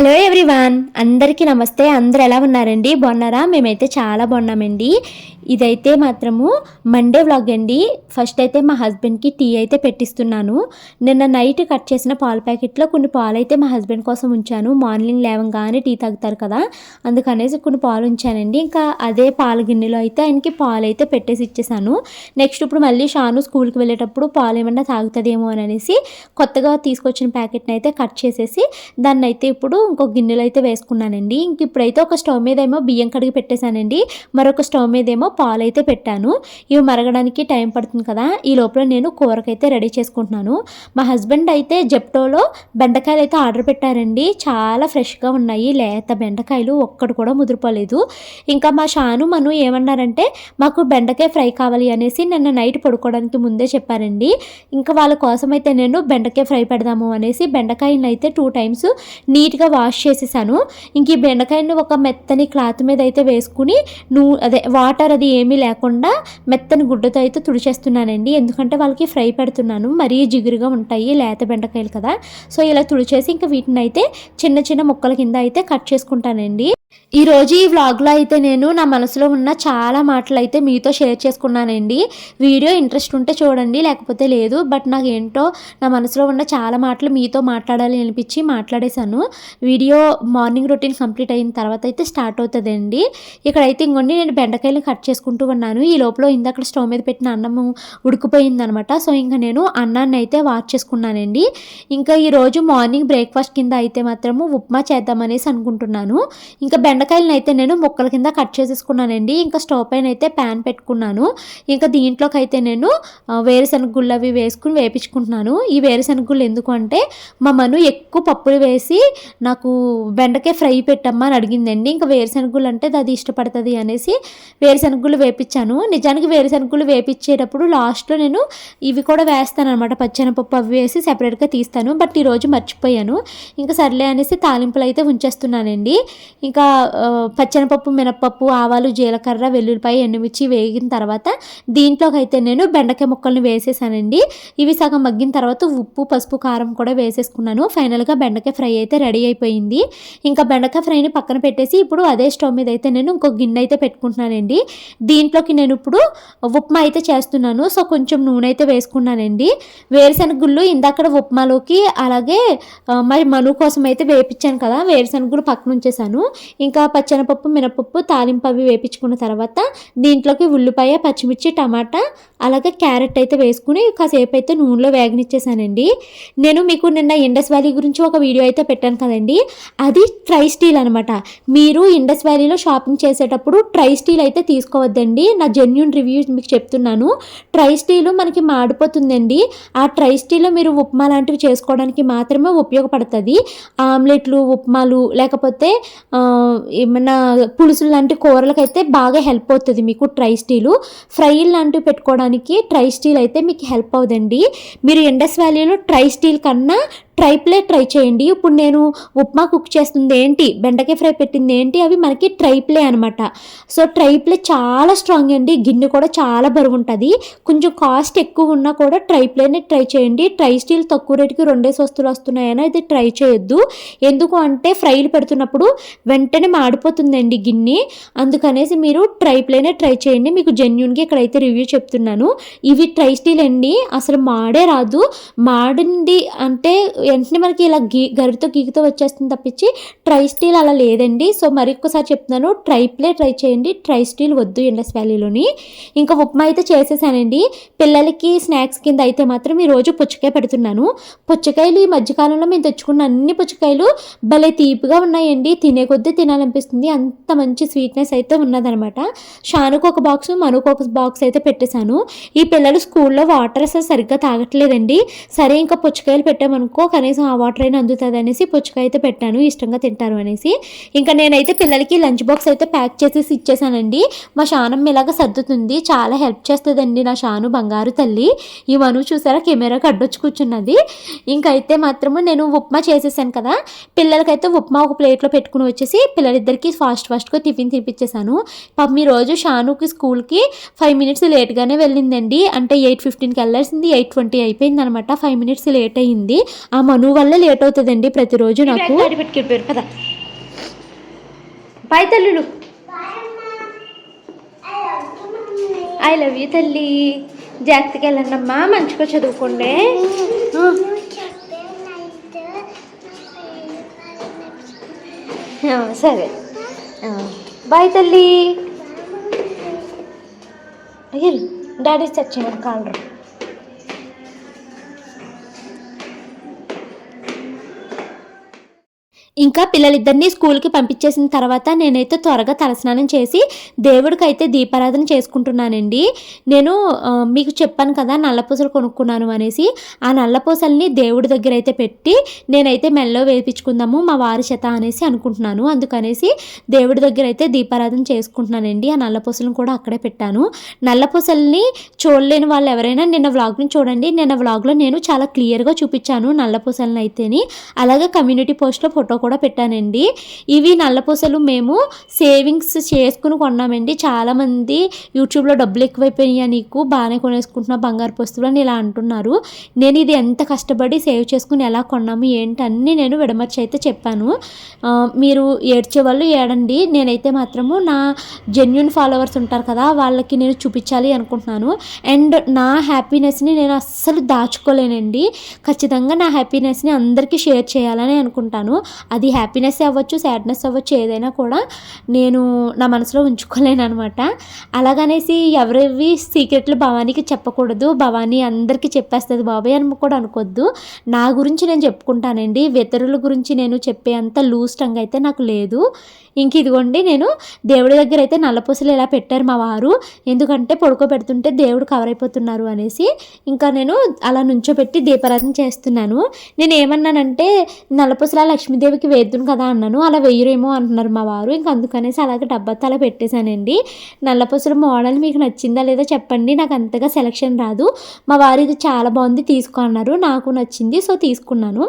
Hello everyone అందరికీ నమస్తే. అందరు ఎలా ఉన్నారండి? బాగున్నారా? మేమైతే చాలా బాగున్నామండి. ఇదైతే మాత్రము మండే వ్లాగ్ అండి. ఫస్ట్ అయితే మా హస్బెండ్కి టీ అయితే పెట్టిస్తున్నాను. నిన్న నైట్ కట్ చేసిన పాల ప్యాకెట్లో కొన్ని పాలు అయితే మా హస్బెండ్ కోసం ఉంచాను. మార్నింగ్ లేవంగానే టీ తాగుతారు కదా అందుకనేసి కొన్ని పాలు ఉంచానండి. ఇంకా అదే పాల గిన్నెలో అయితే ఆయనకి పాలు అయితే పెట్టేసి ఇచ్చేసాను. నెక్స్ట్ ఇప్పుడు మళ్ళీ షాను స్కూల్కి వెళ్ళేటప్పుడు పాలు ఏమన్నా తాగుతుందేమో అని అనేసి కొత్తగా తీసుకొచ్చిన ప్యాకెట్ని అయితే కట్ చేసేసి దాన్ని అయితే ఇప్పుడు ఇంకో గిన్నెలో అయితే వేసుకున్నానండి. ఇంక ఇప్పుడైతే ఒక స్టవ్ మీద ఏమో బియ్యం కడిగి పెట్టేశానండి. మరొక స్టవ్ మీద ఏమో పాలు అయితే పెట్టాను. ఇవి మరగడానికి టైం పడుతుంది కదా ఈ లోపల నేను కూరకైతే రెడీ చేసుకుంటున్నాను. మా హస్బెండ్ అయితే జెప్టోలో బెండకాయలు అయితే ఆర్డర్ పెట్టారండి. చాలా ఫ్రెష్గా ఉన్నాయి. లేత బెండకాయలు ఒక్కడు కూడా ముదిరిపోలేదు. ఇంకా మా షాను మను ఏమన్నారంటే మాకు బెండకాయ ఫ్రై కావాలి అనేసి నిన్న నైట్ పడుకోవడానికి ముందే చెప్పారండి. ఇంకా వాళ్ళ కోసం అయితే నేను బెండకాయ ఫ్రై పెడదాము అనేసి బెండకాయని అయితే టూ టైమ్స్ నీట్గా వాష్ చేసేసాను. ఇంక ఈ బెండకాయని ఒక మెత్తని క్లాత్ మీద అయితే వేసుకుని నూ అదే వాటర్ అది ఏమీ లేకుండా మెత్తని గుడ్డతో అయితే తుడిచేస్తున్నానండి. ఎందుకంటే వాళ్ళకి ఫ్రై పెడుతున్నాను. మరీ జిగురుగా ఉంటాయి లేత బెండకాయలు కదా. సో ఇలా తుడిచేసి ఇంకా వీటిని అయితే చిన్న చిన్న ముక్కల కింద అయితే కట్ చేసుకుంటానండి. ఈ రోజు ఈ వ్లాగ్లో అయితే నేను నా మనసులో ఉన్న చాలా మాటలు అయితే మీతో షేర్ చేసుకున్నానండి. వీడియో ఇంట్రెస్ట్ ఉంటే చూడండి లేకపోతే లేదు బట్ నాకు ఏంటో నా మనసులో ఉన్న చాలా మాటలు మీతో మాట్లాడాలి అనిపించి మాట్లాడేశాను. వీడియో మార్నింగ్ రొటీన్ కంప్లీట్ అయిన తర్వాత అయితే స్టార్ట్ అవుతుందండి. ఇక్కడైతే ఇంకొన్ని నేను బెండకాయలు కట్ చేసుకుంటూ ఉన్నాను. ఈ లోపల ఇందాక స్టవ్ మీద పెట్టిన అన్నం ఉడికిపోయిందనమాట. సో ఇంకా నేను అన్నాన్ని అయితే వాచ్ చేసుకున్నానండి. ఇంకా ఈరోజు మార్నింగ్ బ్రేక్ఫాస్ట్ కింద అయితే మాత్రము ఉప్మా చేద్దామనేసి అనుకుంటున్నాను. ఇంకా బెండ బెండకాయలను అయితే నేను ముక్కల కింద కట్ చేసేసుకున్నానండి. ఇంకా స్టవ్ పైన అయితే ప్యాన్ పెట్టుకున్నాను. ఇంకా దీంట్లోకి అయితే నేను వేరుశనగ గుళ్ళు అవి వేసుకుని వేపించుకుంటున్నాను. ఈ వేరుశనగ గుళ్ళు ఎందుకంటే మా మను ఎక్కువ పప్పులు వేసి నాకు బెండకాయ ఫ్రై పెట్టమ్మా అని అడిగిందండి. ఇంకా వేరుశనగ గుళ్ళు అంటే అది ఇష్టపడుతుంది అనేసి వేరుశనగ గుళ్ళు వేపించాను. నిజానికి వేరుశనగ గుళ్ళు వేపించేటప్పుడు లాస్ట్లో నేను ఇవి కూడా వేస్తాను అనమాట పచ్చెనపప్పు అవి వేసి సెపరేట్గా తీస్తాను. బట్ ఈరోజు మర్చిపోయాను. ఇంకా సర్లే అనేసి తాలింపులు అయితే ఉంచేస్తున్నానండి. ఇంకా పచ్చెనపప్పు మినపప్పు ఆవాలు జీలకర్ర వెల్లుల్లిపాయ ఎండుమిర్చి వేగిన తర్వాత దీంట్లోకి అయితే నేను బెండకాయ ముక్కల్ని వేసేసానండి. ఇవి సగం మగ్గిన తర్వాత ఉప్పు పసుపు కారం కూడా వేసేసుకున్నాను. ఫైనల్గా బెండకాయ ఫ్రై అయితే రెడీ అయిపోయింది. ఇంకా బెండకాయ ఫ్రైని పక్కన పెట్టేసి ఇప్పుడు అదే స్టవ్ మీద అయితే నేను ఇంకో గిన్నె అయితే పెట్టుకుంటున్నానండి. దీంట్లోకి నేను ఇప్పుడు ఉప్మా అయితే చేస్తున్నాను. సో కొంచెం నూనె అయితే వేసుకున్నానండి. వేరుశనగ గుళ్ళు ఉప్మాలోకి అలాగే మరి మను కోసం అయితే వేపించాను కదా వేరుశనగ గుళ్ళు పక్కన ఉంచేసాను ఇంకా పచ్చెనపప్పు మినపప్పు తాలింపు అవి వేపించుకున్న తర్వాత దీంట్లోకి ఉల్లిపాయ పచ్చిమిర్చి టమాటా అలాగే క్యారెట్ అయితే వేసుకుని కాసేపు అయితే నూనెలో వేగనిచ్చేసానండి. నేను మీకు నిన్న ఇండస్ వ్యాలీ గురించి ఒక వీడియో అయితే పెట్టాను కదండి. అది ట్రై స్టీల్ అనమాట మీరు ఇండస్ వ్యాలీలో షాపింగ్ చేసేటప్పుడు ట్రై స్టీల్ అయితే తీసుకోవద్దండి. నా జెన్యున్ రివ్యూ మీకు చెప్తున్నాను. ట్రై స్టీల్ మనకి మాడిపోతుందండి. ఆ ట్రై స్టీల్లో మీరు ఉప్మా లాంటివి చేసుకోవడానికి మాత్రమే ఉపయోగపడుతుంది. ఆమ్లెట్లు ఉప్మాలు లేకపోతే ఏమన్నా పులుసులు లాంటి కూరలకైతే బాగా హెల్ప్ అవుతుంది మీకు ట్రై స్టీలు ఫ్రై లాంటివి పెట్టుకోవడానికి ట్రై స్టీల్ అయితే మీకు హెల్ప్ అవుదండి మీరు ఇండస్ వ్యాలీలో ట్రై స్టీల్ కన్నా ట్రై ప్లేట్ ట్రై చేయండి. ఇప్పుడు నేను ఉప్మా కుక్ చేస్తుంది ఏంటి? బెండకాయ ఫ్రై పెట్టింది ఏంటి? అవి మనకి ట్రై ప్లే అనమాట సో ట్రై ప్లే చాలా స్ట్రాంగ్ అండి. గిన్నె కూడా చాలా బరువు ఉంటుంది. కొంచెం కాస్ట్ ఎక్కువ ఉన్నా కూడా ట్రై ప్లేనే ట్రై చేయండి. ట్రై స్టీల్ తక్కువ రేటుకి రెండే వస్తువులు వస్తున్నాయని అయితే ట్రై చేయొద్దు. ఎందుకు అంటే ఫ్రైలు పెడుతున్నప్పుడు వెంటనే మాడిపోతుందండి గిన్నె. అందుకనేసి మీరు ట్రై ప్లేనే ట్రై చేయండి. మీకు జెన్యున్గా ఇక్కడైతే రివ్యూ చెప్తున్నాను. ఇవి ట్రై స్టీల్ అండి. అసలు మాడే రాదు. మాడింది అంటే వెంటనే మనకి ఇలా గీ గరితో గీకుతో వచ్చేస్తుంది తప్పించి ట్రై స్టీల్ అలా లేదండి. సో మరి ఒక్కసారి చెప్తున్నాను ట్రై ప్లే ట్రై చేయండి. ట్రై స్టీల్ వద్దు ఇండస్ వ్యాలీలోని. ఇంకా ఉప్మా అయితే చేసేసానండి. పిల్లలకి స్నాక్స్ కింద అయితే మాత్రం ఈరోజు పుచ్చకాయ పెడుతున్నాను. పుచ్చకాయలు ఈ మధ్యకాలంలో మేము తెచ్చుకున్న అన్ని పుచ్చకాయలు భలే తీపిగా ఉన్నాయండి. తినే కొద్దీ తినాలనిపిస్తుంది. అంత మంచి స్వీట్నెస్ అయితే ఉన్నదనమాట. షానుకు ఒక బాక్స్ మనకు ఒక బాక్స్ అయితే పెట్టేశాను. ఈ పిల్లలు స్కూల్లో వాటర్ అసలు సరిగ్గా తాగట్లేదండి. సరే ఇంకా పుచ్చకాయలు పెట్టామనుకో కనీసం ఆ వాటర్ అయినా అందుతుంది అనేసి పుచ్చకాయ అయితే పెట్టాను ఇష్టంగా తింటారు అనేసి. ఇంకా నేనైతే పిల్లలకి లంచ్ బాక్స్ అయితే ప్యాక్ చేసేసి ఇచ్చేసానండి. మా షానమ్మ ఇలాగ సర్దుతుంది చాలా హెల్ప్ చేస్తుందండి నా షాను బంగారు తల్లి. ఈ మను చూసారా కెమెరాకి అడ్డొచ్చి కూర్చున్నది. ఇంకైతే మాత్రము నేను ఉప్మా చేసేసాను కదా పిల్లలకైతే ఉప్మా ఒక ప్లేట్లో పెట్టుకుని వచ్చేసి పిల్లలిద్దరికి ఫాస్ట్ ఫాస్ట్గా టిఫిన్ తినిపించేశాను పాపం ఈ రోజు షానుకి స్కూల్కి ఫైవ్ మినిట్స్ లేట్గానే వెళ్ళిందండి. అంటే ఎయిట్ ఫిఫ్టీన్కి వెళ్ళాల్సింది ఎయిట్ ట్వంటీ అయిపోయింది అనమాట ఫైవ్ మినిట్స్ లేట్ అయ్యింది ఆ ఆ మను వల్ల లేట్ అవుతుందండి ప్రతిరోజు నాకు. పెట్టుకెళ్ళిపోయారు పద. బాయ్ తల్లులు. ఐ లవ్ యూ తల్లి. జాగ్రత్తగా వెళ్ళండి అమ్మా మంచిగా చదువుకోండి. సరే. బాయ్ తల్లి. డాడీ చచ్చేయమని కాలరు ఇంకా పిల్లలిద్దరినీ స్కూల్కి పంపించేసిన తర్వాత నేనైతే త్వరగా తలస్నానం చేసి దేవుడికి అయితే దీపారాధన చేసుకుంటున్నానండి. నేను మీకు చెప్పాను కదా నల్లపూసలు కొనుక్కున్నాను అనేసి. ఆ నల్లపూసల్ని దేవుడి దగ్గర అయితే పెట్టి నేనైతే మెల్లో వేపించుకుందాము మా వారి చేత అనేసి అనుకుంటున్నాను. అందుకనేసి దేవుడి దగ్గర అయితే దీపారాధన చేసుకుంటున్నానండి. ఆ నల్లపూసలను కూడా అక్కడే పెట్టాను. నల్లపూసల్ని చూడలేని వాళ్ళు ఎవరైనా నిన్న వ్లాగ్ని చూడండి. నిన్న వ్లాగ్లో నేను చాలా క్లియర్గా చూపించాను నల్లపూసలను అయితేని. అలాగే కమ్యూనిటీ పోస్ట్లో ఫోటో కూడా కూడా పెట్టానండి. ఇవి నల్లపూసలు మేము సేవింగ్స్ చేసుకుని కొన్నామండి. చాలామంది యూట్యూబ్లో డబ్బులు ఎక్కువైపోయినాయి నీకు బాగానే కొనేసుకుంటున్నావు బంగారు వస్తువులు అని ఇలా అంటున్నారు. నేను ఇది ఎంత కష్టపడి సేవ్ చేసుకుని ఎలా కొన్నాము ఏంటి అన్నీ నేను విడమర్చి అయితే చెప్పాను. మీరు ఏడ్చే వాళ్ళు ఏడండి. నేనైతే మాత్రము నా జెన్యున్ ఫాలోవర్స్ ఉంటారు కదా వాళ్ళకి నేను చూపించాలి అనుకుంటున్నాను. అండ్ నా హ్యాపీనెస్ని నేను అస్సలు దాచుకోలేనండి. ఖచ్చితంగా నా హ్యాపీనెస్ని అందరికీ షేర్ చేయాలని అనుకుంటాను. అది హ్యాపీనెస్ అవ్వచ్చు సాడ్నెస్ అవ్వచ్చు ఏదైనా కూడా నేను నా మనసులో ఉంచుకోలేను అనమాట అలాగనేసి ఎవరివి సీక్రెట్లు భవానీకి చెప్పకూడదు. భవానీ అందరికీ చెప్పేస్తుంది బాబాయ్ అని కూడా అనుకోవద్దు నా గురించి నేను చెప్పుకుంటానండి. ఇతరుల గురించి నేను చెప్పే అంత లూజ్ టంగ్ అయితే నాకు లేదు. ఇంక ఇదిగోండి నేను దేవుడి దగ్గర అయితే నల్లపూసలు ఇలా పెట్టారు మా వారు. ఎందుకంటే పడుకోబెడుతుంటే దేవుడు కవర్ అయిపోతున్నారు అనేసి ఇంకా నేను అలా నుంచోబెట్టి దీపారాధన చేస్తున్నాను. నేను ఏమన్నానంటే నల్లపూసలా లక్ష్మీదేవికి వేద్దును కదా అన్నాను అలా వేయరేమో అంటున్నారు మా వారు. ఇంకా అందుకనేసి అలాగే డబ్బాతో అలా పెట్టేశానండి. నల్లపూసల మోడల్ మీకు నచ్చిందా లేదా చెప్పండి నాకు అంతగా సెలక్షన్ రాదు. మా వారు ఇది చాలా బాగుంది తీసుకో అన్నారు నాకు నచ్చింది సో తీసుకున్నాను.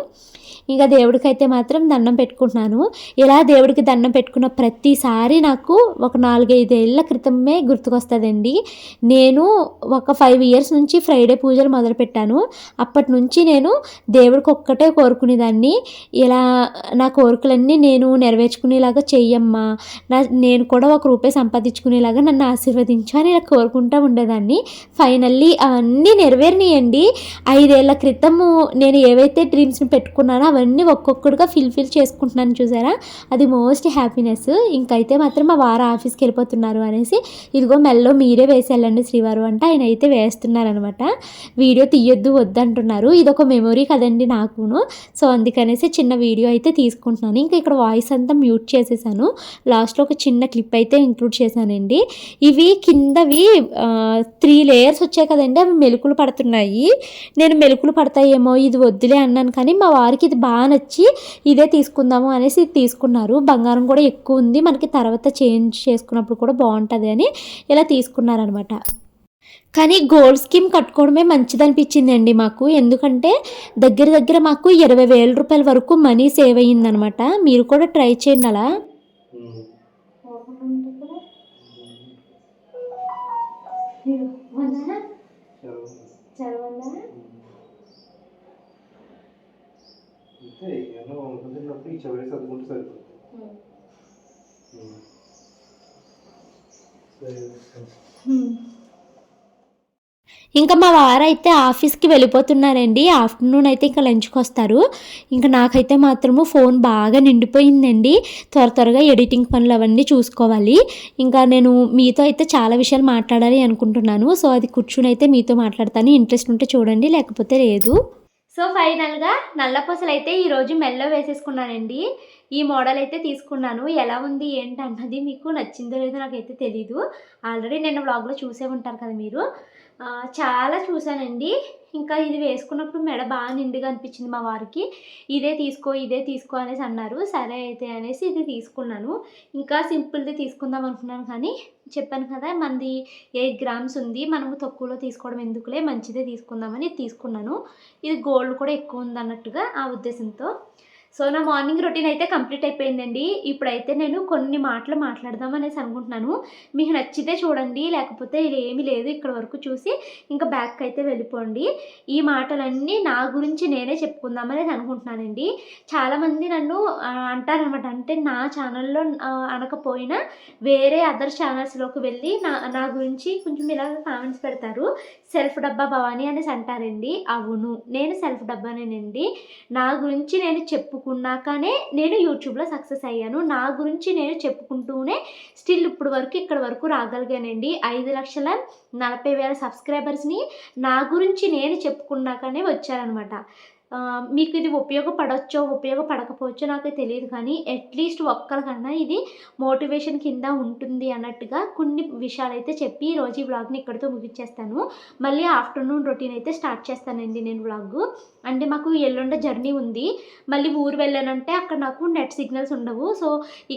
ఇక దేవుడికైతే మాత్రం దండం పెట్టుకుంటున్నాను. ఇలా దేవుడికి దండం పెట్టుకున్న ప్రతిసారి నాకు ఒక నాలుగైదేళ్ళ క్రితమే గుర్తుకొస్తుందండి. నేను ఒక ఫైవ్ ఇయర్స్ నుంచి ఫ్రైడే పూజలు మొదలుపెట్టాను. అప్పటి నుంచి నేను దేవుడికి ఒక్కటే కోరుకునేదాన్ని. ఇలా నా కోరికలన్నీ నేను నెరవేర్చుకునేలాగా చెయ్యమ్మా. నా నేను కూడా ఒక రూపాయి సంపాదించుకునేలాగా నన్ను ఆశీర్వదించు అని ఇలా కోరుకుంటూ ఉండేదాన్ని. ఫైనల్లీ అవన్నీ నెరవేరినాయండి. ఐదేళ్ళ క్రితము నేను ఏవైతే డ్రీమ్స్ని పెట్టుకున్నానో అవన్నీ ఒక్కొక్కటిగా ఫిల్ఫిల్ చేసుకుంటున్నాను చూసారా? అది మోస్ట్ హ్యాపీనెస్ ఇంకైతే మాత్రం మా వారు ఆఫీస్కి వెళ్ళిపోతున్నారు అనేసి ఇదిగో మెల్లో మీరే వేసి వెళ్ళండి శ్రీవారు అంటే. ఆయన అయితే వేస్తున్నారనమాట. వీడియో తీయొద్దు వద్దంటున్నారు. ఇది ఒక మెమొరీ కదండి నాకును. సో అందుకనేసి చిన్న వీడియో అయితే తీసుకుంటున్నాను. ఇంకా ఇక్కడ వాయిస్ అంతా మ్యూట్ చేసేసాను. లాస్ట్లో ఒక చిన్న క్లిప్ అయితే ఇంక్లూడ్ చేశానండి. ఇవి కిందవి త్రీ లేయర్స్ వచ్చాయి కదండి. అవి మెలుకులు పడుతున్నాయి. నేను మెలుకులు పడతాయేమో ఇది వద్దులే అన్నాను. కానీ మా వారికి ఇది బాగా నచ్చి ఇదే తీసుకుందాము అనేసి తీసుకున్నారు. బంగారం కూడా ఎక్కువ ఉంది. మనకి తర్వాత చేంజ్ చేసుకున్నప్పుడు కూడా బాగుంటుంది అని ఇలా తీసుకున్నారనమాట. కానీ గోల్డ్ స్కీమ్ కట్టుకోవడమే మంచిది అనిపించిందండి మాకు. ఎందుకంటే దగ్గర దగ్గర మాకు ఇరవై వేల రూపాయల వరకు మనీ సేవ్ అయ్యిందనమాట. మీరు కూడా ట్రై చేయండి అలా అంతే ఏమన్నా వండుకున్నప్పుడు ఈ చివరి చదువుకుంటే సరిపోతుంది. ఇంకా మా వారు అయితే ఆఫీస్కి వెళ్ళిపోతున్నారండి. ఆఫ్టర్నూన్ అయితే ఇంకా లంచ్కి వస్తారు. ఇంకా నాకైతే మాత్రము ఫోన్ బాగా నిండిపోయిందండి. త్వర త్వరగా ఎడిటింగ్ పనులు అవన్నీ చూసుకోవాలి. ఇంకా నేను మీతో అయితే చాలా విషయాలు మాట్లాడాలి అనుకుంటున్నాను. సో అది కూర్చుని అయితే మీతో మాట్లాడతాను. ఇంట్రెస్ట్ ఉంటే చూడండి లేకపోతే లేదు. సో ఫైనల్గా నల్ల పొసలు అయితే ఈరోజు మెల్లో వేసేసుకున్నానండి. ఈ మోడల్ అయితే తీసుకున్నాను. ఎలా ఉంది ఏంటి అన్నది మీకు నచ్చిందో లేదో నాకైతే తెలీదు. ఆల్రెడీ నేను వ్లాగ్లో చూసే ఉంటారు కదా మీరు. చాలా చూశానండి. ఇంకా ఇది వేసుకున్నప్పుడు మెడ బాగా నిండుగా అనిపించింది మా వారికి. ఇదే తీసుకో ఇదే తీసుకో అనేసి అన్నారు. సరే అయితే అనేసి ఇది తీసుకున్నాను. ఇంకా సింపుల్ది తీసుకుందాం అనుకున్నాను కానీ చెప్పాను కదా మనది ఎయిట్ గ్రామ్స్ ఉంది. మనము తక్కువలో తీసుకోవడం ఎందుకులే? మంచిదే తీసుకుందామని తీసుకున్నాను. ఇది గోల్డ్ కూడా ఎక్కువ ఉంది అన్నట్టుగా ఆ ఉద్దేశంతో. సో నా మార్నింగ్ రొటీన్ అయితే కంప్లీట్ అయిపోయిందండి. ఇప్పుడైతే నేను కొన్ని మాటలు మాట్లాడదాం అనేసి అనుకుంటున్నాను. మీకు నచ్చితే చూడండి లేకపోతే ఇది ఏమీ లేదు. ఇక్కడ వరకు చూసి ఇంకా బ్యాక్ అయితే వెళ్ళిపోండి. ఈ మాటలన్నీ నా గురించి నేనే చెప్పుకుందాం అనేది అనుకుంటున్నానండి. చాలామంది నన్ను అంటారనమాట అంటే నా ఛానల్లో అనకపోయినా వేరే అదర్ ఛానల్స్లోకి వెళ్ళి నా నా గురించి కొంచెం ఇలాగ కామెంట్స్ పెడతారు. సెల్ఫ్ డబ్బా భవానీ అనేసి అంటారండి. అవును నేను సెల్ఫ్ డబ్బానేనండి. నా గురించి నేను చెప్పుకున్నాకనే నేను యూట్యూబ్లో సక్సెస్ అయ్యాను. నా గురించి నేను చెప్పుకుంటూనే స్టిల్ ఇప్పుడు వరకు ఇక్కడ వరకు రాగలిగానండి. ఐదు లక్షల నలభై వేల సబ్స్క్రైబర్స్ని నా గురించి నేను చెప్పుకున్నాకనే వచ్చారనమాట. మీకు ఇది ఉపయోగపడవచ్చో ఉపయోగపడకపోవచ్చో నాకు తెలియదు కానీ అట్లీస్ట్ ఒక్కరికన్నా ఇది మోటివేషన్ కింద ఉంటుంది అన్నట్టుగా కొన్ని విషయాలు అయితే చెప్పి ఈరోజు ఈ వ్లాగ్ని ఇక్కడితో ముగించేస్తాను. మళ్ళీ ఆఫ్టర్నూన్ రొటీన్ అయితే స్టార్ట్ చేస్తానండి నేను బ్లాగ్ అంటే మాకు ఎల్లుండ జర్నీ ఉంది. మళ్ళీ ఊరు వెళ్ళానంటే అక్కడ నాకు నెట్ సిగ్నల్స్ ఉండవు. సో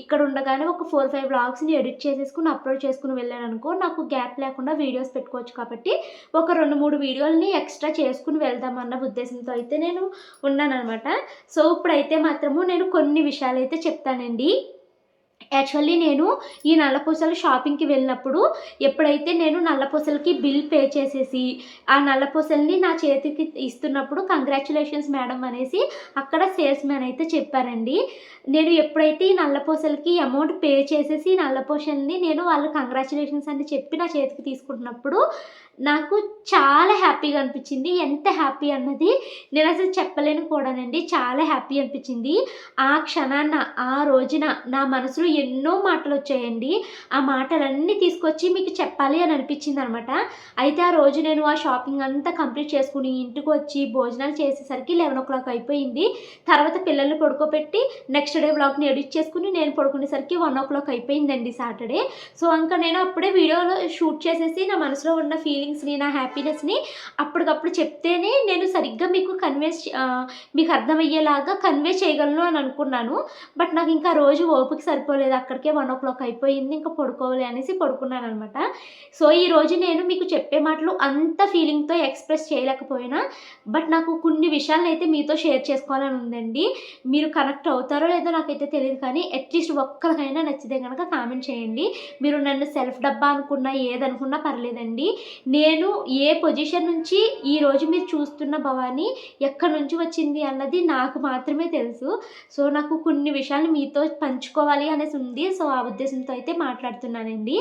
ఇక్కడ ఉండగానే ఒక ఫోర్ ఫైవ్ బ్లాగ్స్ని ఎడిట్ చేసేసుకుని అప్లోడ్ చేసుకుని వెళ్ళాను అనుకో నాకు గ్యాప్ లేకుండా వీడియోస్ పెట్టుకోవచ్చు కాబట్టి ఒక రెండు మూడు వీడియోలని ఎక్స్ట్రా చేసుకుని వెళ్దామన్న ఉద్దేశంతో అయితే నేను ఉన్నానన్నమాట. సో ఇప్పుడైతే మాత్రము నేను కొన్ని విషయాలు అయితే చెప్తానండి. యాక్చువల్లీ నేను ఈ నల్లపూసల షాపింగ్కి వెళ్ళినప్పుడు ఎప్పుడైతే నేను నల్లపూసలకి బిల్ పే చేసేసి ఆ నల్లపూసల్ని నా చేతికి ఇస్తున్నప్పుడు కంగ్రాచులేషన్స్ మేడం అనేసి అక్కడ సేల్స్ మ్యాన్ అయితే చెప్పారండి. నేను ఎప్పుడైతే ఈ నల్లపూసలకి అమౌంట్ పే చేసేసి ఈ నల్లపూసల్ని నేను వాళ్ళు కంగ్రాచులేషన్స్ అని చెప్పి నా చేతికి తీసుకుంటున్నప్పుడు నాకు చాలా హ్యాపీగా అనిపించింది. ఎంత హ్యాపీ అన్నది నేను అసలు చెప్పలేను కూడానండి. చాలా హ్యాపీ అనిపించింది. ఆ క్షణాన ఆ రోజున నా మనసులో ఎన్నో మాటలు వచ్చాయండి ఆ మాటలన్నీ తీసుకొచ్చి మీకు చెప్పాలి అని అనిపించింది అనమాట అయితే ఆ రోజు నేను ఆ షాపింగ్ అంతా కంప్లీట్ చేసుకుని ఇంటికి వచ్చి భోజనాలు చేసేసరికి లెవెన్ ఓ క్లాక్ అయిపోయింది. తర్వాత పిల్లల్ని పడుకోబెట్టి నెక్స్ట్ డే బ్లాగ్ని ఎడిట్ చేసుకుని నేను పడుకునేసరికి వన్ ఓ క్లాక్ అయిపోయిందండి సాటర్డే. సో ఇంకా నేను అప్పుడే వీడియోలో షూట్ చేసేసి నా మనసులో ఉన్న ఫీలింగ్స్ని నా హ్యాపీనెస్ని అప్పటికప్పుడు చెప్తేనే నేను సరిగ్గా మీకు కన్వేస్ మీకు అర్థమయ్యేలాగా కన్వే చేయగలను అని అనుకున్నాను. బట్ నాకు ఇంకా రోజు ఓపిక సరిపోలేదు. అక్కడికే వన్ ఓ క్లాక్ అయిపోయింది ఇంకా పడుకోవాలి అనేసి పడుకున్నాను అనమాట సో ఈ రోజు నేను మీకు చెప్పే మాటలు అంత ఫీలింగ్తో ఎక్స్ప్రెస్ చేయలేకపోయినా బట్ నాకు కొన్ని విషయాలను అయితే మీతో షేర్ చేసుకోవాలని ఉందండి. మీరు కనెక్ట్ అవుతారో లేదో నాకైతే తెలియదు కానీ అట్లీస్ట్ ఒక్కరికైనా నచ్చితే కనుక కామెంట్ చేయండి. మీరు నన్ను సెల్ఫ్ డబ్బా అనుకున్నా ఏదనుకున్నా పర్లేదండి. నేను ఏ పొజిషన్ నుంచి ఈ రోజు మీరు చూస్తున్న భవాని ఎక్కడి నుంచి వచ్చింది అన్నది నాకు మాత్రమే తెలుసు. సో నాకు కొన్ని విషయాలు మీతో పంచుకోవాలి అనేసి ఉంది. సో ఆ ఉద్దేశంతో అయితే మాట్లాడుతున్నానండి.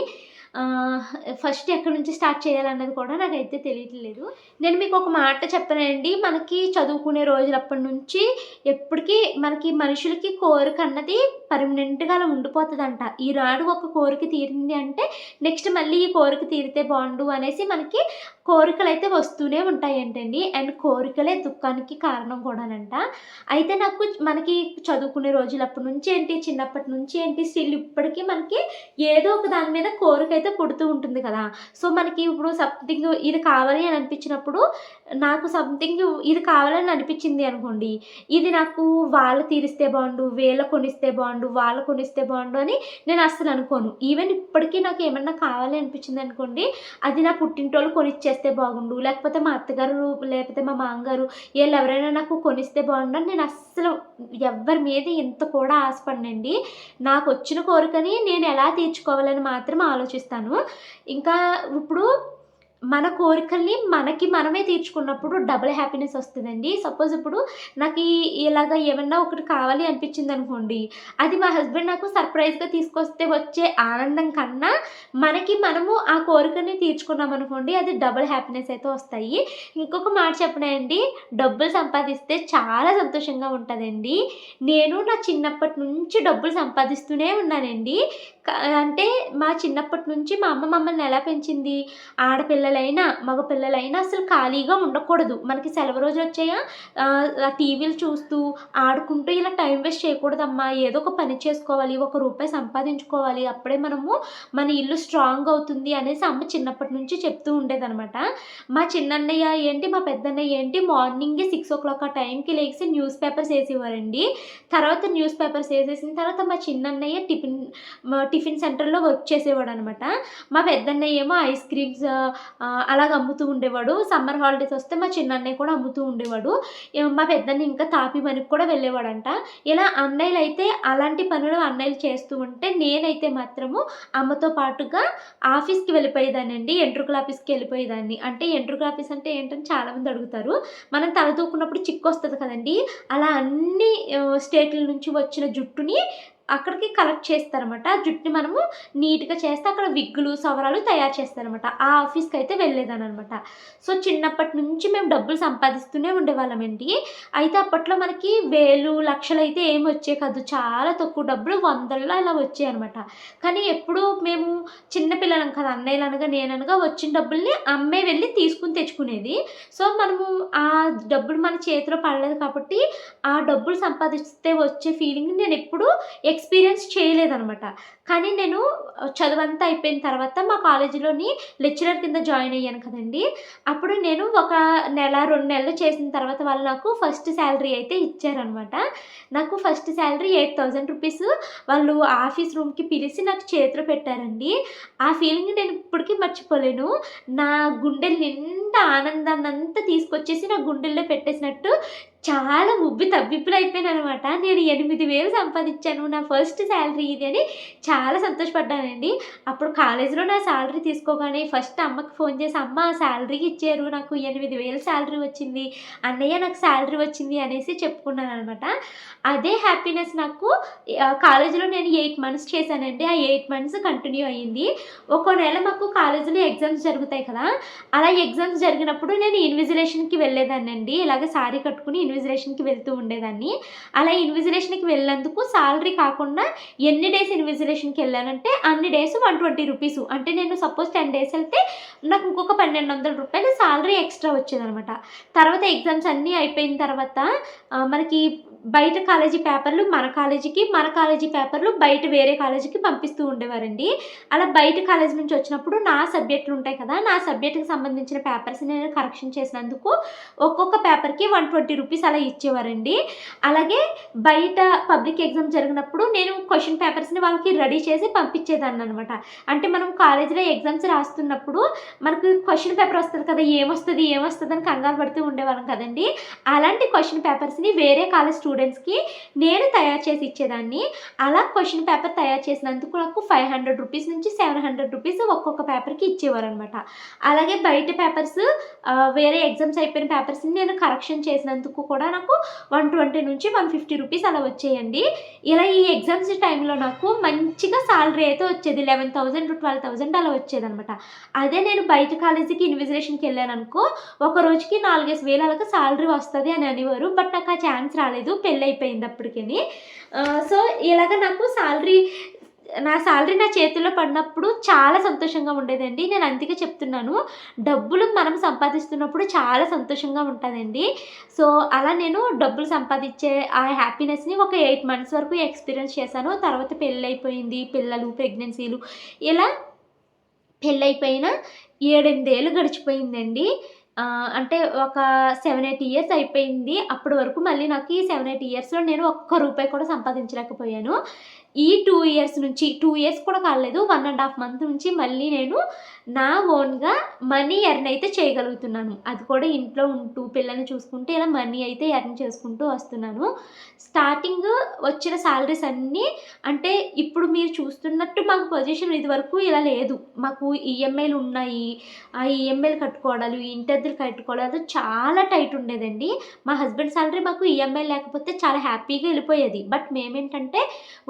ఫస్ట్ ఎక్కడి నుంచి స్టార్ట్ చేయాలన్నది కూడా నాకైతే తెలియట్లేదు. నేను మీకు ఒక మాట చెప్పానండి. మనకి చదువుకునే రోజులప్పటి నుంచి ఎప్పటికీ మనకి మనుషులకి కోరిక అన్నది పర్మనెంట్గా అలా ఉండిపోతుందంట ఈనాడు ఒక కోరిక తీరింది అంటే నెక్స్ట్ మళ్ళీ ఈ కోరిక తీరితే బాగుండు అనేసి మనకి కోరికలు అయితే వస్తూనే ఉంటాయంటండి. అండ్ కోరికలే దుఃఖానికి కారణం కూడానంట. అయితే నాకు మనకి చదువుకునే రోజులప్పటి నుంచి ఏంటి చిన్నప్పటి నుంచి ఏంటి స్టిల్ ఇప్పటికీ మనకి ఏదో ఒక దాని మీద కోరిక అయితే పుడుతూ ఉంటుంది కదా. సో మనకి ఇప్పుడు సంథింగ్ ఇది కావాలి అని అనిపించినప్పుడు నాకు సంథింగ్ ఇది కావాలని అనిపించింది అనుకోండి. ఇది నాకు వాళ్ళు తీరిస్తే బాగుండు వీళ్ళ కొనిస్తే బాగుండు వాళ్ళు కొనిస్తే బాగుండు అని నేను అస్సలు అనుకోను. ఈవెన్ ఇప్పటికీ నాకు ఏమన్నా కావాలి అనిపించింది అనుకోండి అది నా పుట్టింటోళ్ళు చేస్తే బాగుండు లేకపోతే మా అత్తగారు లేకపోతే మా మామగారు వీళ్ళు ఎవరైనా నాకు కొనిస్తే బాగుండు అని నేను అస్సలు ఎవరి మీద ఇంత కూడా ఆశపడినండి. నాకు వచ్చిన కోరికని నేను ఎలా తీర్చుకోవాలని మాత్రం ఆలోచిస్తాను. ఇంకా ఇప్పుడు మన కోరికల్ని మనకి మనమే తీర్చుకున్నప్పుడు డబుల్ హ్యాపీనెస్ వస్తుందండి. సపోజ్ ఇప్పుడు నాకు ఇలాగ ఏమన్నా ఒకటి కావాలి అనిపించింది అనుకోండి అది మా హస్బెండ్ నాకు సర్ప్రైజ్గా తీసుకొస్తే వచ్చే ఆనందం కన్నా మనకి మనము ఆ కోరికని తీర్చుకున్నాం అనుకోండి అది డబుల్ హ్యాపీనెస్ అయితే వస్తాయి. ఇంకొక మాట చెప్పనండి డబ్బులు సంపాదిస్తే చాలా సంతోషంగా ఉంటుందండి. నేను నా చిన్నప్పటి నుంచి డబ్బులు సంపాదిస్తూనే ఉన్నానండి. అంటే మా చిన్నప్పటి నుంచి మా అమ్మ మమ్మల్ని ఎలా పెంచింది? ఆడపిల్లలైనా మగపిల్లలైనా అసలు ఖాళీగా ఉండకూడదు. మనకి సెలవు రోజు వచ్చాయా? టీవీలు చూస్తూ ఆడుకుంటూ ఇలా టైం వేస్ట్ చేయకూడదమ్మా. ఏదో ఒక పని చేసుకోవాలి ఒక రూపాయి సంపాదించుకోవాలి. అప్పుడే మనము మన ఇల్లు స్ట్రాంగ్ అవుతుంది అనేసి అమ్మ చిన్నప్పటి నుంచి చెప్తూ ఉండేదనమాట మా చిన్నన్నయ్య ఏంటి మా పెద్దన్నయ్య ఏంటి మార్నింగే సిక్స్ ఓ క్లాక్ ఆ టైంకి లేచి న్యూస్ పేపర్స్ వేసేవారండి. తర్వాత న్యూస్ పేపర్స్ వేసేసిన తర్వాత మా చిన్నన్నయ్య టిఫిన్ టిఫిన్ సెంటర్లో వర్క్ చేసేవాడు అనమాట మా పెద్దన్నయ్య ఏమో ఐస్ క్రీమ్స్ అలాగ అమ్ముతూ ఉండేవాడు. సమ్మర్ హాలిడేస్ వస్తే మా చిన్న అన్నయ్య కూడా అమ్ముతూ ఉండేవాడు. మా పెద్దన్న ఇంకా తాపి పనికి కూడా వెళ్ళేవాడంట. ఇలా అన్నయ్యలు అయితే అలాంటి పనులు అన్నయ్యలు చేస్తూ ఉంటే నేనైతే మాత్రము అమ్మతో పాటుగా ఆఫీస్కి వెళ్ళిపోయేదాన్ని అండి ఎంట్రుకల ఆఫీస్కి వెళ్ళిపోయేదాన్ని. అంటే ఎంట్రుకల ఆఫీస్ అంటే ఏంటని చాలామంది అడుగుతారు. మనం తల దూకున్నప్పుడు చిక్కు వస్తుంది కదండి. అలా అన్ని స్టేట్ల నుంచి వచ్చిన జుట్టుని అక్కడికి కలెక్ట్ చేస్తారనమాట ఆ జుట్టుని మనము నీట్గా చేస్తే అక్కడ విగ్గులు సవరాలు తయారు చేస్తారనమాట ఆ ఆఫీస్కి అయితే వెళ్ళేదాన్ని అనమాట సో చిన్నప్పటి నుంచి మేము డబ్బులు సంపాదిస్తూనే ఉండేవాళ్ళమండి అయితే అప్పట్లో మనకి వేలు లక్షలు అయితే ఏమి వచ్చే కాదు. చాలా తక్కువ డబ్బులు వందల్లో అలా వచ్చాయి అనమాట కానీ ఎప్పుడు మేము చిన్నపిల్లలం కదా. అన్నయ్యలు అనగా నేననగా వచ్చిన డబ్బుల్ని అమ్మే వెళ్ళి తీసుకుని తెచ్చుకునేది. సో మనము ఆ డబ్బులు మన చేతిలో పడలేదు కాబట్టి ఆ డబ్బులు సంపాదిస్తే వచ్చే ఫీలింగ్ నేను ఎప్పుడూ ఎక్స్పీరియన్స్ చేయలేదనమాట కానీ నేను చదువంతా అయిపోయిన తర్వాత మా కాలేజీలోని లెక్చరర్ కింద జాయిన్ అయ్యాను కదండి. అప్పుడు నేను ఒక నెల రెండు నెలలు చేసిన తర్వాత వాళ్ళు నాకు ఫస్ట్ శాలరీ అయితే ఇచ్చారనమాట నాకు first salary eight thousand rupees వాళ్ళు ఆఫీస్ రూమ్కి పిలిచి నాకు చేతిలో పెట్టారండి. ఆ ఫీలింగ్ నేను ఇప్పటికీ మర్చిపోలేను. నా గుండె నిండా ఆనందాన్ని అంతా తీసుకొచ్చేసి నా గుండెల్లో పెట్టేసినట్టు చాలా ఉబ్బి తబ్బిబ్బులు అయిపోయాను అనమాట నేను ఎనిమిది వేలు సంపాదించాను. నా ఫస్ట్ శాలరీ ఇది అని చాలా సంతోషపడ్డానండి. అప్పుడు కాలేజీలో నా శాలరీ తీసుకోగానే ఫస్ట్ అమ్మకి ఫోన్ చేసి అమ్మ శాలరీ ఇచ్చారు. నాకు ఎనిమిది వేలు శాలరీ వచ్చింది. అన్నయ్య నాకు శాలరీ వచ్చింది అనేసి చెప్పుకున్నాను అనమాట అదే హ్యాపీనెస్ నాకు కాలేజీలో నేను ఎయిట్ మంత్స్ చేశానండి. ఆ ఎయిట్ మంత్స్ కంటిన్యూ అయ్యింది. ఒక్కో నెల మాకు కాలేజీలో ఎగ్జామ్స్ జరుగుతాయి కదా అలా ఎగ్జామ్స్ జరిగినప్పుడు నేను ఇన్విజిలేషన్కి వెళ్ళేదానండి ఇలాగ ఇలాగే కట్టుకుని ఇన్విజిలేషన్కి వెళ్తూ ఉండేదాన్ని. అలా ఇన్విజిలేషన్కి వెళ్ళినందుకు సాలరీ కాకుండా ఎన్ని డేస్ ఇన్విజిలేషన్కి వెళ్ళానంటే అన్ని డేస్ వన్ ట్వంటీ రూపీస్ అంటే నేను సపోజ్ టెన్ డేస్ వెళ్తే నాకు ఇంకొక పన్నెండు వందల రూపాయలు సాలరీ ఎక్స్ట్రా వచ్చేదనమాట తర్వాత ఎగ్జామ్స్ అన్నీ అయిపోయిన తర్వాత మనకి బయట కాలేజీ పేపర్లు మన కాలేజీకి మన కాలేజీ పేపర్లు బయట వేరే కాలేజీకి పంపిస్తూ ఉండేవారండి. అలా బయట కాలేజీ నుంచి వచ్చినప్పుడు నా సబ్జెక్టులు ఉంటాయి కదా నా సబ్జెక్టుకి సంబంధించిన పేపర్స్ నేను కరెక్షన్ చేసినందుకు ఒక్కొక్క పేపర్కి వన్ ట్వంటీ రూపీస్ రూపీస్ అలా ఇచ్చేవారండి. అలాగే బయట పబ్లిక్ ఎగ్జామ్ జరిగినప్పుడు నేను క్వశ్చన్ పేపర్స్ని వాళ్ళకి రెడీ చేసి పంపించేదాన్ని అనమాట అంటే మనం కాలేజీలో ఎగ్జామ్స్ రాస్తున్నప్పుడు మనకు క్వశ్చన్ పేపర్ వస్తుంది కదా ఏమొస్తుంది ఏమొస్తుంది అని కంగారు పడుతూ ఉండేవాళ్ళం కదండి. అలాంటి క్వశ్చన్ పేపర్స్ని వేరే కాలేజ్ స్టూడెంట్స్కి నేను తయారు చేసి ఇచ్చేదాన్ని. అలా క్వశ్చన్ పేపర్ తయారు చేసినందుకు నాకు ఫైవ్ హండ్రెడ్ రూపీస్ నుంచి సెవెన్ హండ్రెడ్ రూపీస్ ఒక్కొక్క పేపర్కి ఇచ్చేవారు అనమాట అలాగే బయట పేపర్స్ వేరే ఎగ్జామ్స్ అయిపోయిన పేపర్స్ని నేను కరెక్షన్ చేసినందుకు కూడా నాకు వన్ ట్వంటీ నుంచి వన్ ఫిఫ్టీ రూపీస్ అలా వచ్చేయండి. ఇలా ఈ ఎగ్జామ్స్ టైంలో నాకు మంచిగా సాలరీ అయితే వచ్చేది eleven thousand to twelve thousand అలా వచ్చేది అనమాట అదే నేను బయట కాలేజీకి ఇన్విజిలేషన్కి వెళ్ళాను అనుకో ఒక రోజుకి నాలుగైదు వేల అలాగే సాలరీ వస్తుంది అని అనేవారు బట్ నాకు ఆ ఛాన్స్ రాలేదు పెళ్ళి అయిపోయింది అప్పటికని. సో ఇలాగ నాకు సాలరీ నా సాలరీ నా చేతిలో పడినప్పుడు చాలా సంతోషంగా ఉండేదండి. నేను అందుకే చెప్తున్నాను. డబ్బులు మనం సంపాదిస్తున్నప్పుడు చాలా సంతోషంగా ఉంటుందండి. సో అలా నేను డబ్బులు సంపాదించే ఆ హ్యాపీనెస్ని ఒక ఎయిట్ మంత్స్ వరకు ఎక్స్పీరియన్స్ చేశాను. తర్వాత పెళ్ళి అయిపోయింది పిల్లలు ప్రెగ్నెన్సీలు. ఇలా పెళ్ళి అయిపోయిన ఏడెనిమిదేళ్ళు గడిచిపోయిందండి. అంటే ఒక సెవెన్ ఎయిట్ ఇయర్స్ అయిపోయింది. అప్పటి వరకు మళ్ళీ నాకు ఈ సెవెన్ ఎయిట్ ఇయర్స్లో నేను ఒక్క రూపాయి కూడా సంపాదించలేకపోయాను. ఈ టూ ఇయర్స్ నుంచి టూ ఇయర్స్ కూడా కాలేదు వన్ అండ్ హాఫ్ మంత్ నుంచి మళ్ళీ నేను నా ఓన్గా మనీ ఎర్న్ అయితే చేయగలుగుతున్నాను. అది కూడా ఇంట్లో ఉంటూ పిల్లల్ని చూసుకుంటూ ఇలా మనీ అయితే ఎర్న్ చేసుకుంటూ వస్తున్నాను. స్టార్టింగ్ వచ్చిన శాలరీస్ అన్నీ అంటే ఇప్పుడు మీరు చూస్తున్నట్టు మాకు పొజిషన్ ఇది వరకు ఇలా లేదు. మాకు ఈఎంఐలు ఉన్నాయి. ఆ ఈఎంఐలు కట్టుకోవడాలు ఇంటర్దులు కట్టుకోవడాలు చాలా టైట్ ఉండేదండి. మా హస్బెండ్ శాలరీ మాకు ఈఎంఐ లేకపోతే చాలా హ్యాపీగా వెళ్ళిపోయేది. బట్ మేమేంటంటే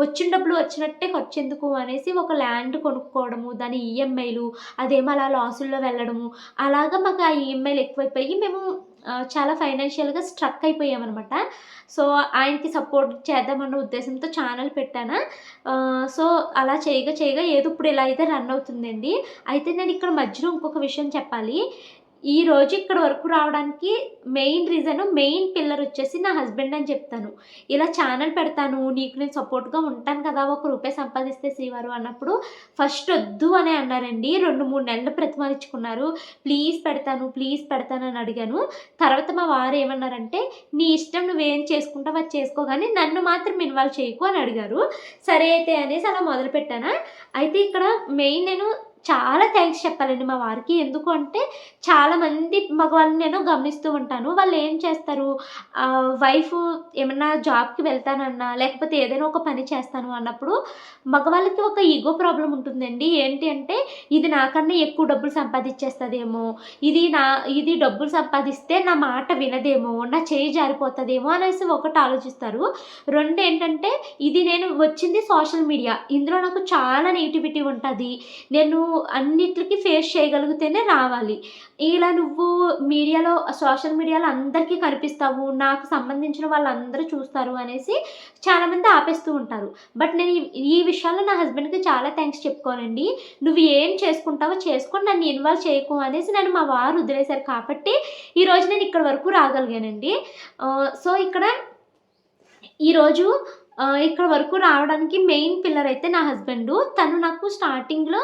వచ్చిన డబ్బులు వచ్చినట్టే ఖర్చు ఎందుకు అనేసి ఒక ల్యాండ్ కొనుక్కోవడము దాని ఈఎంఐలు అదేమో అలా లాసుల్లో వెళ్ళడము. అలాగా మాకు ఆ ఈఎంఐలు ఎక్కువైపోయి మేము చాలా ఫైనాన్షియల్గా స్ట్రక్ అయిపోయామన్నమాట. సో ఆయనకి సపోర్ట్ చేద్దామన్న ఉద్దేశంతో ఛానల్ పెట్టాను. సో అలా చేయగా చేయగా ఏదో ఇప్పుడు ఇలా అయితే రన్ అవుతుందండి. అయితే నేను ఇక్కడ మధ్యలో ఇంకొక విషయం చెప్పాలి. ఈ రోజు ఇక్కడ వరకు రావడానికి మెయిన్ రీజన్ మెయిన్ పిల్లర్ వచ్చేసి నా హస్బెండ్ అని చెప్తాను. ఇలా ఛానల్ పెడతాను నీకు నేను సపోర్ట్గా ఉంటాను కదా ఒక రూపాయి సంపాదిస్తే శ్రీవారు అన్నప్పుడు ఫస్ట్ వద్దు అని అన్నారండి. రెండు మూడు నెలలు ప్రతిమానించుకున్నారు ప్లీజ్ పెడతాను ప్లీజ్ పెడతాను అని అడిగాను. తర్వాత మా వారు ఏమన్నారంటే నీ ఇష్టం నువ్వేం చేసుకుంటావు అది చేసుకో కానీ నన్ను మాత్రం ఇన్వాల్వ్ చేయకు అని అడిగారు. సరే అయితే అనేసి అలా మొదలుపెట్టాన. అయితే ఇక్కడ మెయిన్ నేను చాలా థ్యాంక్స్ చెప్పాలండి మా వారికి. ఎందుకు అంటే చాలామంది మగవాళ్ళని నేను గమనిస్తూ ఉంటాను. వాళ్ళు ఏం చేస్తారు? వైఫ్ ఏమన్నా జాబ్కి వెళ్తానన్నా లేకపోతే ఏదైనా ఒక పని చేస్తాను అన్నప్పుడు మగవాళ్ళకి ఒక ఈగో ప్రాబ్లం ఉంటుందండి. ఏంటి అంటే ఇది నాకన్నా ఎక్కువ డబ్బులు సంపాదించేస్తుందేమో ఇది నా ఇది డబ్బులు సంపాదిస్తే నా మాట వినదేమో నా చేయి జారిపోతుందేమో అనేసి ఒకటి ఆలోచిస్తారు. రెండు ఏంటంటే ఇది నేను వచ్చింది సోషల్ మీడియా ఇందులో నాకు చాలా నెగిటివిటీ ఉంటుంది. నేను అన్నిటికీ ఫేస్ చేయగలిగితేనే రావాలి. ఇలా నువ్వు మీడియాలో సోషల్ మీడియాలో అందరికీ కనిపిస్తావు నాకు సంబంధించిన వాళ్ళందరూ చూస్తారు అనేసి చాలామంది ఆపేస్తూ ఉంటారు. బట్ నేను ఈ- విషయాల్లో నా హస్బెండ్కి చాలా థ్యాంక్స్ చెప్పుకోనండి. నువ్వు ఏం చేసుకుంటావో చేసుకొని నన్ను ఇన్వాల్వ్ చేయకు అనేసి నన్ను మా వారు వదిలేశారు కాబట్టి ఈరోజు నేను ఇక్కడ వరకు రాగలిగానండి. సో ఇక్కడ ఈరోజు ఇక్కడ వరకు రావడానికి మెయిన్ పిల్లర్ అయితే నా హస్బెండ్ తను నాకు స్టార్టింగ్లో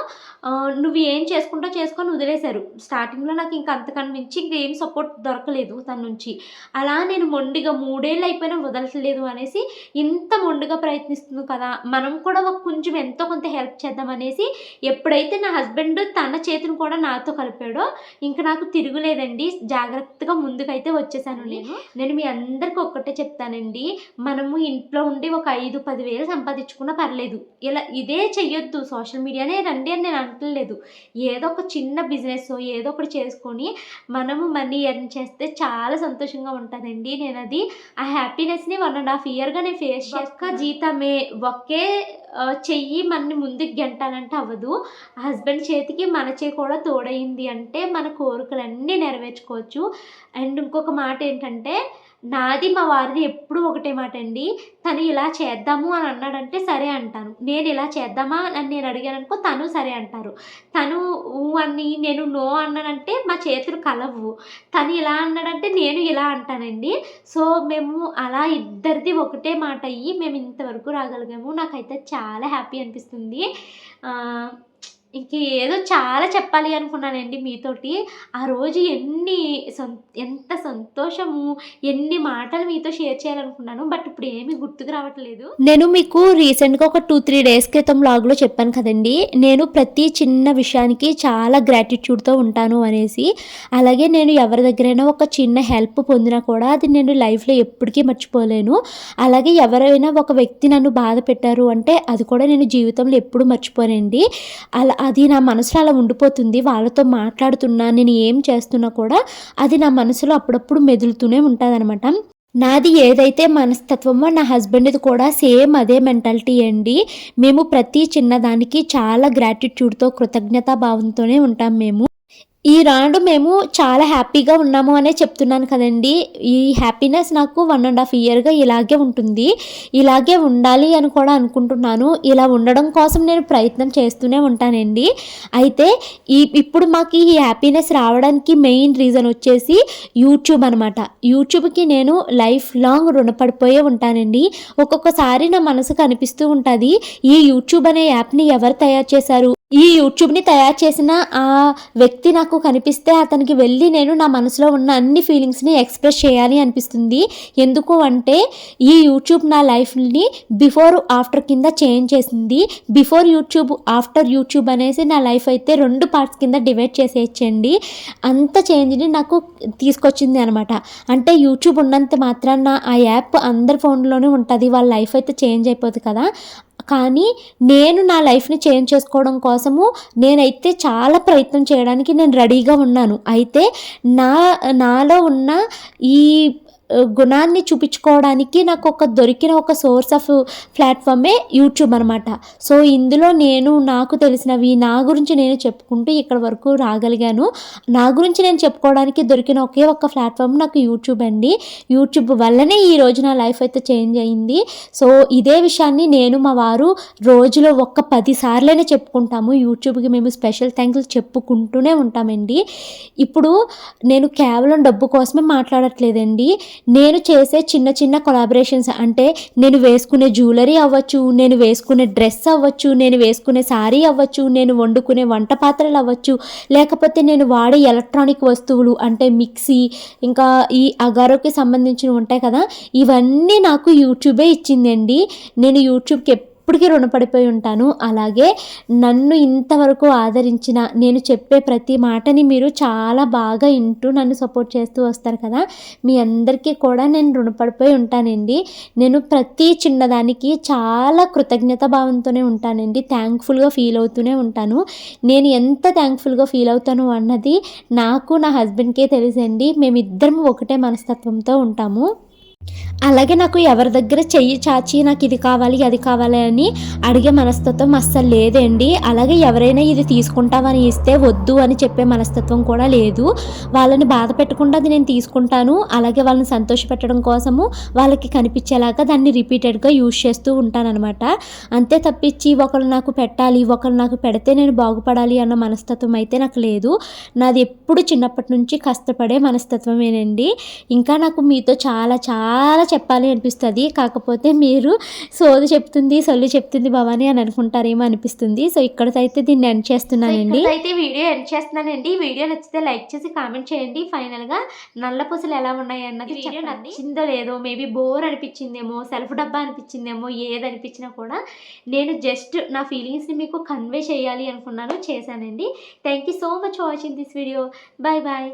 నువ్వు ఏం చేసుకుంటా చేసుకొని వదిలేశారు. స్టార్టింగ్లో నాకు ఇంకా అంతకన్నా మించి ఇంకేం సపోర్ట్ దొరకలేదు తన నుంచి. అలా నేను మొండిగా మూడేళ్ళు అయిపోయినా వదలట్లేదు అనేసి ఇంత మొండిగా ప్రయత్నిస్తుంది కదా మనం కూడా ఒక కొంచెం ఎంతో కొంత హెల్ప్ చేద్దాం అనేసి ఎప్పుడైతే నా హస్బెండ్ తన చేతిని కూడా నాతో కలిపాడో ఇంకా నాకు తిరుగులేదండి. జాగ్రత్తగా ముందుకైతే వచ్చేసాను. నేను నేను మీ అందరికీ ఒక్కటే చెప్తానండి. మనము ఇంట్లో ఉండి ఒక ఐదు పదివేలు సంపాదించుకున్నా పర్లేదు. ఇలా ఇదే చెయ్యొద్దు. సోషల్ మీడియానే రండి అని నేను అంటలేదు ఏదో ఒక చిన్న బిజినెస్ ఏదో ఒకటి చేసుకొని మనము మనీ ఎర్న్ చేస్తే చాలా సంతోషంగా ఉంటుందండి. నేను అది ఆ హ్యాపీనెస్ని వన్ అండ్ హాఫ్ ఇయర్గా నేను ఫేస్ చేస్తా జీతమే. ఒకే చెయ్యి మనని ముందుకు గెంటాలంటే అవ్వదు. హస్బెండ్ చేతికి మన చేయి కూడా తోడైంది అంటే మన కోరికలన్నీ నెరవేర్చుకోవచ్చు. అండ్ ఇంకొక మాట ఏంటంటే నాది మా వారిది ఎప్పుడు ఒకటే మాట అండి తను ఇలా చేద్దాము అని అన్నాడంటే సరే అంటాను. నేను ఇలా చేద్దామా అని నేను అడిగాను అనుకో తను సరే అంటారు. తను అని నేను నో అన్నానంటే మా చేతులు కలవు. తను ఇలా అన్నాడంటే నేను ఇలా అంటానండి. సో మేము అలా ఇద్దరిది ఒకటే మాట అయ్యి మేము ఇంతవరకు రాగలిగాము. నాకైతే చాలా హ్యాపీ అనిపిస్తుంది. ఇంక ఏదో చాలా చెప్పాలి అనుకున్నానండి మీతోటి. ఆ రోజు ఎన్ని సం ఎంత సంతోషము ఎన్ని మాటలు మీతో షేర్ చేయాలనుకున్నాను బట్ ఇప్పుడు ఏమీ గుర్తుకు రావట్లేదు. నేను మీకు రీసెంట్గా ఒక టూ త్రీ డేస్ క్రితం లాగ్లో చెప్పాను కదండి. నేను ప్రతి చిన్న విషయానికి చాలా గ్రాటిట్యూడ్తో ఉంటాను అనేసి. అలాగే నేను ఎవరి దగ్గరైనా ఒక చిన్న హెల్ప్ పొందినా కూడా అది నేను లైఫ్లో ఎప్పటికీ మర్చిపోలేను. అలాగే ఎవరైనా ఒక వ్యక్తి నన్ను బాధ పెట్టారు అంటే అది కూడా నేను జీవితంలో ఎప్పుడు మర్చిపోనండి. అలా అది నా మనసులో అలా ఉండిపోతుంది వాళ్ళతో మాట్లాడుతున్నా నేను ఏం చేస్తున్నా కూడా అది నా మనసులో అప్పుడప్పుడు మెదులుతూనే ఉంటుంది నాది ఏదైతే మనస్తత్వమో నా హస్బెండ్ది కూడా సేమ్ అదే మెంటాలిటీ అండి. మేము ప్రతి చిన్నదానికి చాలా గ్రాటిట్యూడ్తో కృతజ్ఞతా భావంతోనే ఉంటాం మేము. ఈ రాండు మేము చాలా హ్యాపీగా ఉన్నాము అనే చెప్తున్నాను కదండి. ఈ హ్యాపీనెస్ నాకు వన్ అండ్ హాఫ్ ఇయర్గా ఇలాగే ఉంటుంది. ఇలాగే ఉండాలి అని కూడా అనుకుంటున్నాను. ఇలా ఉండడం కోసం నేను ప్రయత్నం చేస్తూనే ఉంటానండి. అయితే ఈ ఇప్పుడు మాకు ఈ హ్యాపీనెస్ రావడానికి మెయిన్ రీజన్ వచ్చేసి యూట్యూబ్ అనమాట యూట్యూబ్కి నేను లైఫ్ లాంగ్ రుణపడిపోయే ఉంటానండి. ఒక్కొక్కసారి నా మనసుకు అనిపిస్తూ ఉంటుంది. ఈ యూట్యూబ్ అనే యాప్ని ఎవరు తయారు చేశారు? ఈ యూట్యూబ్ని తయారు చేసిన ఆ వ్యక్తి నాకు కనిపిస్తే అతనికి వెళ్ళి నేను నా మనసులో ఉన్న అన్ని ఫీలింగ్స్ని ఎక్స్ప్రెస్ చేయాలి అనిపిస్తుంది. ఎందుకు అంటే ఈ యూట్యూబ్ నా లైఫ్ని బిఫోర్ ఆఫ్టర్ కింద చేంజ్ చేసింది. బిఫోర్ యూట్యూబ్ ఆఫ్టర్ యూట్యూబ్ అనేసి నా లైఫ్ అయితే రెండు పార్ట్స్ కింద డివైడ్ చేసేయచ్చండి. అంత చేంజ్ని నాకు తీసుకొచ్చింది అనమాట. అంటే యూట్యూబ్ ఉన్నంత మాత్రాన ఆ యాప్ అందరి ఫోన్లోనే ఉంటుంది. వాళ్ళ లైఫ్ అయితే చేంజ్ అయిపోతుంది కదా. కానీ నేను నా లైఫ్ని చేంజ్ చేసుకోవడం కోసము నేనైతే చాలా ప్రయత్నం చేయడానికి నేను రెడీగా ఉన్నాను. అయితే నా నాలో ఉన్న ఈ గుణాన్ని చూపించుకోవడానికి నాకు ఒక దొరికిన ఒక సోర్స్ ఆఫ్ ప్లాట్ఫామే యూట్యూబ్ అనమాట సో ఇందులో నేను నాకు తెలిసినవి నా గురించి నేను చెప్పుకుంటూ ఇక్కడ వరకు రాగలిగాను. నా గురించి నేను చెప్పుకోవడానికి దొరికిన ఒకే ఒక ప్లాట్ఫామ్ నాకు యూట్యూబ్ అండి. యూట్యూబ్ వల్లనే ఈ రోజు నా లైఫ్ అయితే చేంజ్ అయింది. సో ఇదే విషయాన్ని నేను మా వారు రోజులో ఒక్క పది సార్లైనా చెప్పుకుంటాము. యూట్యూబ్కి మేము స్పెషల్ థ్యాంక్స్ చెప్పుకుంటూనే ఉంటామండి. ఇప్పుడు నేను కేవలం డబ్బు కోసమే మాట్లాడట్లేదండి. నేను చేసే చిన్న చిన్న కొలాబరేషన్స్ అంటే నేను వేసుకునే జ్యువెలరీ అవ్వచ్చు నేను వేసుకునే డ్రెస్ అవ్వచ్చు నేను వేసుకునే శారీ అవ్వచ్చు నేను వండుకునే వంట పాత్రలు అవ్వచ్చు లేకపోతే నేను వాడే ఎలక్ట్రానిక్ వస్తువులు అంటే మిక్సీ ఇంకా ఈ అగారోకి సంబంధించినవి ఉంటాయి కదా ఇవన్నీ నాకు యూట్యూబే ఇచ్చిందండి. నేను యూట్యూబ్కి ఎప్పటికీ రుణపడిపోయి ఉంటాను. అలాగే నన్ను ఇంతవరకు ఆదరించిన నేను చెప్పే ప్రతి మాటని మీరు చాలా బాగా వింటూ నన్ను సపోర్ట్ చేస్తూ వస్తారు కదా. మీ అందరికీ కూడా నేను రుణపడిపోయి ఉంటానండి. నేను ప్రతి చిన్నదానికి చాలా కృతజ్ఞత భావంతోనే ఉంటానండి. థ్యాంక్ఫుల్గా ఫీల్ అవుతూనే ఉంటాను. నేను ఎంత థ్యాంక్ఫుల్గా ఫీల్ అవుతాను అన్నది నాకు నా హస్బెండ్కే తెలుసండి. మేమిద్దరం ఒకటే మనస్తత్వంతో ఉంటాము. అలాగే నాకు ఎవరి దగ్గర చెయ్యి చాచి నాకు ఇది కావాలి అది కావాలి అని అడిగే మనస్తత్వం అస్సలు లేదండి. అలాగే ఎవరైనా ఇది తీసుకుంటామని ఇస్తే వద్దు అని చెప్పే మనస్తత్వం కూడా లేదు. వాళ్ళని బాధ పెట్టకుండా అది నేను తీసుకుంటాను. అలాగే వాళ్ళని సంతోష పెట్టడం కోసము వాళ్ళకి కనిపించేలాగా దాన్ని రిపీటెడ్గా యూజ్ చేస్తూ ఉంటానన్నమాట. అంతే తప్పించి ఒకరు నాకు పెట్టాలి ఒకరు నాకు పెడితే నేను బాగుపడాలి అన్న మనస్తత్వం అయితే నాకు లేదు. నాది ఎప్పుడు చిన్నప్పటి నుంచి కష్టపడే మనస్తత్వమేనండి. ఇంకా నాకు మీతో చాలా చాలా చాలా చెప్పాలి అనిపిస్తుంది. కాకపోతే మీరు సోది చెప్తుంది సొల్లు చెప్తుంది భవాని అని అనుకుంటారేమో అనిపిస్తుంది. సో ఇక్కడైతే దీన్ని ఎండ్ చేస్తున్నానండి. అయితే వీడియో ఎండ్ చేస్తున్నానండి. వీడియో నచ్చితే లైక్ చేసి కామెంట్ చేయండి. ఫైనల్గా నల్ల పూసలు ఎలా ఉన్నాయి అన్నది వీడియో నచ్చిందో లేదో మేబీ బోర్ అనిపించిందేమో సెల్ఫ్ డబ్బా అనిపించిందేమో ఏది అనిపించినా కూడా నేను జస్ట్ నా ఫీలింగ్స్ని మీకు కన్వే చేయాలి అనుకున్నాను చేశానండి. Thank you so much watching this video bye bye